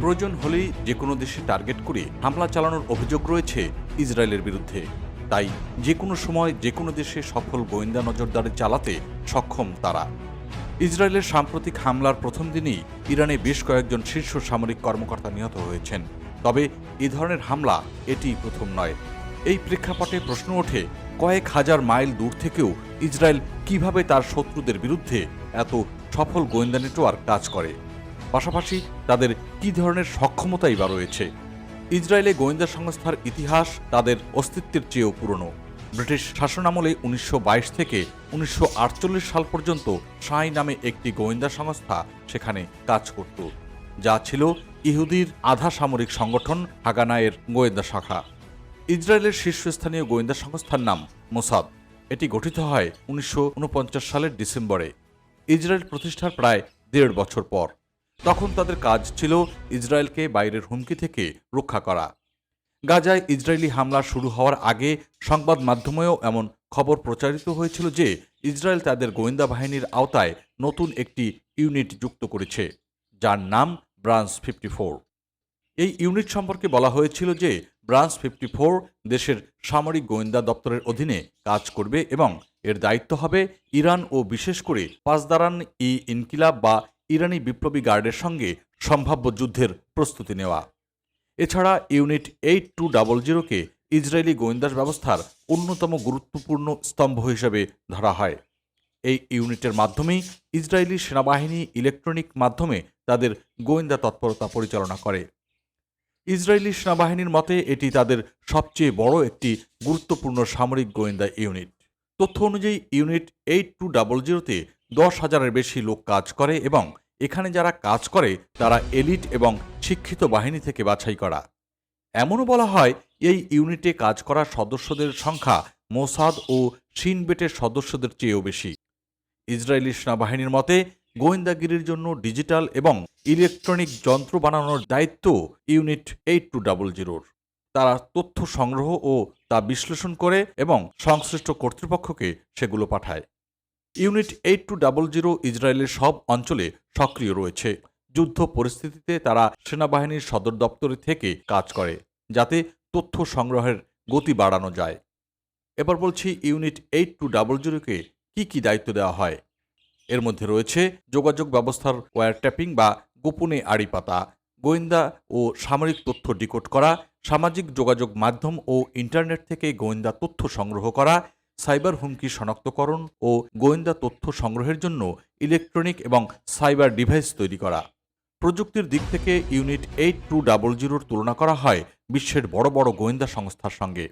প্রয়োজন হলেই যে কোনো দেশে টার্গেট করে হামলা চালানোর অভিযোগ রয়েছে ইসরায়েলের বিরুদ্ধে। তাই যে কোনো সময় যে কোনো দেশে সফল গোয়েন্দা নজরদারি চালাতে সক্ষম তারা। ইসরায়েলের সাম্প্রতিক হামলার প্রথম দিনই ইরানে বেশ কয়েকজন শীর্ষ সামরিক কর্মকর্তা নিহত হয়েছেন। তবে এ ধরনের হামলা এটি প্রথম নয়। এই প্রেক্ষাপটে প্রশ্ন ওঠে, কয়েক হাজার মাইল দূর থেকেও ইসরায়েল কীভাবে তার শত্রুদের বিরুদ্ধে এত সফল গোয়েন্দা নেটওয়ার্ক কাজ করে? পাশাপাশি তাদের কী ধরনের সক্ষমতাই বা রয়েছে? ইসরায়েলে গোয়েন্দা সংস্থার ইতিহাস তাদের অস্তিত্বের চেয়েও পুরনো। ব্রিটিশ শাসনামলে উনিশশো বাইশ থেকে উনিশশো আটচল্লিশ সাল পর্যন্ত সাই নামে একটি গোয়েন্দা সংস্থা সেখানে কাজ করত, যা ছিল ইহুদির আধা সামরিক সংগঠন হাগানায়ের গোয়েন্দা শাখা। ইসরায়েলের শীর্ষস্থানীয় গোয়েন্দা সংস্থার নাম মোসাদ। এটি গঠিত হয় উনিশশো ঊনপঞ্চাশ সালের ডিসেম্বরে। ইসরায়েল প্রতিষ্ঠার প্রায় দেড় বছর পর। তখন তাদের কাজ ছিল ইসরায়েলকে বাইরের হুমকি থেকে রক্ষা করা। গাজায় ইসরায়েলি হামলা শুরু হওয়ার আগে সংবাদ মাধ্যমেও এমন খবর প্রচারিত হয়েছিল যে ইসরায়েল তাদের গোয়েন্দা বাহিনীর আওতায় নতুন একটি ইউনিট যুক্ত করেছে, যার নাম ব্রাঞ্চ ফিফটি এই ইউনিট সম্পর্কে বলা হয়েছিল যে ব্রাঞ্চ ফিফটি দেশের সামরিক গোয়েন্দা দপ্তরের অধীনে কাজ করবে এবং এর দায়িত্ব হবে ইরান ও বিশেষ করে পাঁচদারান ই ইনকিলাব বা ইরানি বিপ্লবী গার্ডের সঙ্গে সম্ভাব্য যুদ্ধের প্রস্তুতি নেওয়া। এছাড়া ইউনিট এইট টু ডাবল জিরোকে ইসরায়েলি গোয়েন্দা ব্যবস্থার অন্যতম গুরুত্বপূর্ণ স্তম্ভ হিসেবে ধরা হয়। এই ইউনিটের মাধ্যমেই ইসরায়েলি সেনাবাহিনী ইলেকট্রনিক মাধ্যমে তাদের গোয়েন্দা তৎপরতা পরিচালনা করে। ইসরায়েলি সেনাবাহিনীর মতে, এটি তাদের সবচেয়ে বড় একটি গুরুত্বপূর্ণ সামরিক গোয়েন্দা ইউনিট। তথ্য অনুযায়ী, ইউনিট এইট টু ডাবল জিরোতে দশ হাজারের বেশি লোক কাজ করে এবং এখানে যারা কাজ করে, তারা এলিট এবং শিক্ষিত বাহিনী থেকে বাছাই করা। এমনও বলা হয়, এই ইউনিটে কাজ করা সদস্যদের সংখ্যা মোসাদ ও শিনবেটের সদস্যদের চেয়েও বেশি। ইসরায়েলি সেনাবাহিনীর মতে, গোয়েন্দাগিরির জন্য ডিজিটাল এবং ইলেকট্রনিক যন্ত্র বানানোর দায়িত্ব ইউনিট এইট টু ডাবল জিরোর তারা তথ্য সংগ্রহ ও তা বিশ্লেষণ করে এবং সংশ্লিষ্ট কর্তৃপক্ষকে সেগুলো পাঠায়। Unit eight two double zero ইসরায়েলের সব অঞ্চলে সক্রিয় রয়েছে। যুদ্ধ পরিস্থিতিতে তারা সেনাবাহিনীর সদর দপ্তরে থেকে কাজ করে, যাতে তথ্য সংগ্রহের গতি বাড়ানো যায়। এবার বলছি ইউনিট এইট টু ডাবল জিরোকে কী কী দায়িত্ব দেওয়া হয়? এর মধ্যে রয়েছে যোগাযোগ ব্যবস্থার ওয়্যার ট্যাপিং বা গোপনে আড়ি পাতা, গোয়েন্দা ও সামরিক তথ্য ডিকোড করা, সামাজিক যোগাযোগ মাধ্যম ও ইন্টারনেট থেকে গোয়েন্দা তথ্য সংগ্রহ করা সাইবার হুমকি শনাক্তকরণ ও গোয়েন্দা তথ্য সংগ্রহের জন্য ইলেকট্রনিক এবং সাইবার ডিভাইস তৈরি করা। প্রযুক্তির দিক থেকে ইউনিট এইট টু ডাবল জিরোর তুলনা করা হয় বিশ্বের বড় বড় গোয়েন্দা সংস্থার সঙ্গে।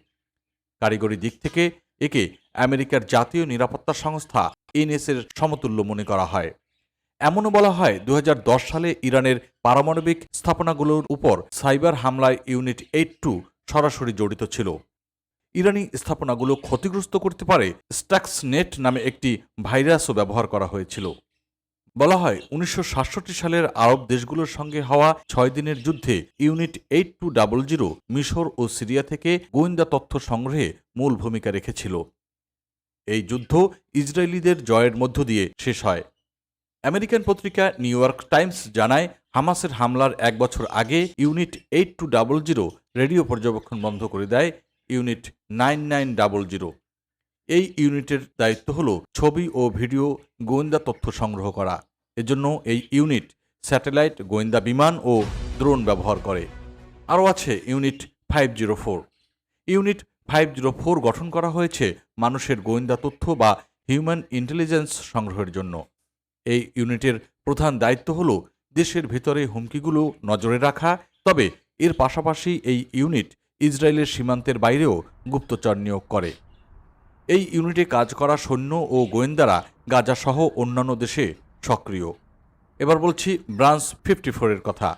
কারিগরি দিক থেকে একে আমেরিকার জাতীয় নিরাপত্তা সংস্থা এনএসের সমতুল্য মনে করা হয়। এমনও বলা হয় দু হাজার দশ সালে ইরানের পারমাণবিক স্থাপনাগুলোর উপর সাইবার হামলায় ইউনিট এইট টু সরাসরি জড়িত ছিল। ইরানি স্থাপনাগুলো ক্ষতিগ্রস্ত করতে পারে স্ট্যাক্স নেট নামে একটি ভাইরাসও ব্যবহার করা হয়েছিল। বলা হয়, উনিশশো সাতষট্টি সালের আরব দেশগুলোর সঙ্গে হওয়া ছয় দিনের যুদ্ধে unit eight two double zero মিশর ও সিরিয়া থেকে গোয়েন্দা তথ্য সংগ্রহে মূল ভূমিকা রেখেছিল। এই যুদ্ধ ইসরায়েলিদের জয়ের মধ্য দিয়ে শেষ হয়। আমেরিকান পত্রিকা নিউ ইয়র্ক টাইমস জানায়, হামাসের হামলার এক বছর আগে unit eight two double zero radio পর্যবেক্ষণ বন্ধ করে দেয় unit nine nine double zero. এই ইউনিটের দায়িত্ব হল ছবি ও ভিডিও গোয়েন্দা তথ্য সংগ্রহ করা। এজন্য এই ইউনিট স্যাটেলাইট গোয়েন্দা বিমান ও ড্রোন ব্যবহার করে। আরও আছে unit five zero four. Unit five zero four গঠন করা হয়েছে মানুষের গোয়েন্দা তথ্য বা হিউম্যান ইন্টেলিজেন্স সংগ্রহের জন্য। এই ইউনিটের প্রধান দায়িত্ব হল দেশের ভেতরে হুমকিগুলো নজরে রাখা, তবে এর পাশাপাশি এই ইউনিট ইসরায়েলের সীমান্তের বাইরেও গুপ্তচর নিয়োগ করে। এই ইউনিটে কাজ করা সৈন্য ও গোয়েন্দারা গাজাসহ অন্যান্য দেশে সক্রিয়। এবার বলছি ব্রাঞ্চ ফিফটি ফোরের কথা।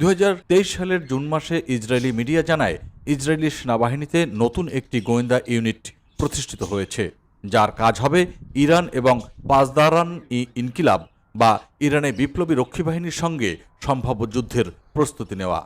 দু হাজার তেইশ সালের জুন মাসে ইসরায়েলি মিডিয়া জানায়, ইসরায়েলি সেনাবাহিনীতে নতুন একটি গোয়েন্দা ইউনিট প্রতিষ্ঠিত হয়েছে, যার কাজ হবে ইরান এবং পাজদারান ই ইনকিলাব বা ইরানে বিপ্লবী রক্ষী বাহিনীর সঙ্গে সম্ভাব্য যুদ্ধের প্রস্তুতি নেওয়া।